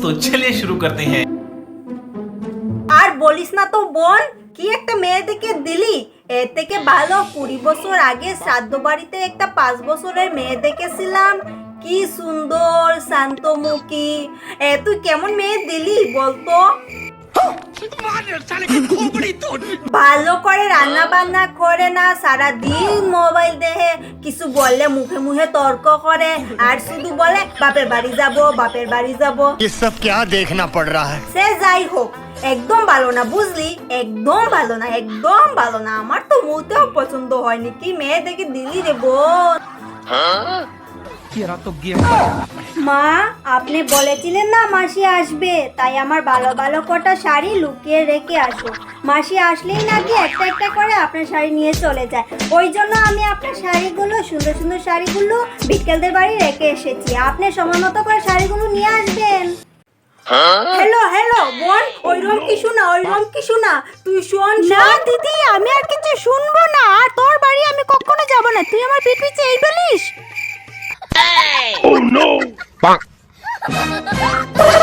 तो चलिए शुरू करते हैं আর বলিস না তো বোন কি একটা মেয়ে দেখে দিলি এর থেকে ভালো কুড়ি বছর আগে শ্রাদ্ধ বাড়িতে একটা পাঁচ বছরের মেয়ে দেখেছিলাম কি সুন্দর শান্তমুখী এ তুই কেমন মেয়ে দিলি বলতো ভালো করে রান্না বান্না করে না সারা দিন মোবাইল দেখে কিছু বললে মুখে মুখে তর্ক করে আর শুধু বলে বাপের বাড়ি যাব বাপের বাড়ি যাব ये सब क्या देखना पड़ रहा है সে যাই হোক একদম ভালো না বুঝলি একদম ভালো না একদম ভালো না আমার তো মোটেও পছন্দ হয়নি কি মেয়ে দেখে দিলি রে বোন মা আপনি বলেছিলেন না মাসি আসবে তাই আমার ভালো ভালো কটা শাড়ি লুকিয়ে রেখে আসো। মাসি আসলেই নাকি একটা একটা করে আপনার শাড়ি নিয়ে চলে যায়। ওই জন্য আমি আপনার শাড়িগুলো সুন্দর সুন্দর শাড়িগুলো বিকেলদের বাড়ি রেখে এসেছি। আপনি সময় মতো করে শাড়িগুলো নিয়ে আসবেন। হ্যালো হ্যালো বোন ওইরকম কিছু না ওইরকম কিছু না। তুই শোন না দিদি আমি আর কিছু শুনব না। আর তোর বাড়ি আমি কখনো যাব না। তুই আমার পিঠ পিছে এই বলিস? Oh no! Bonk.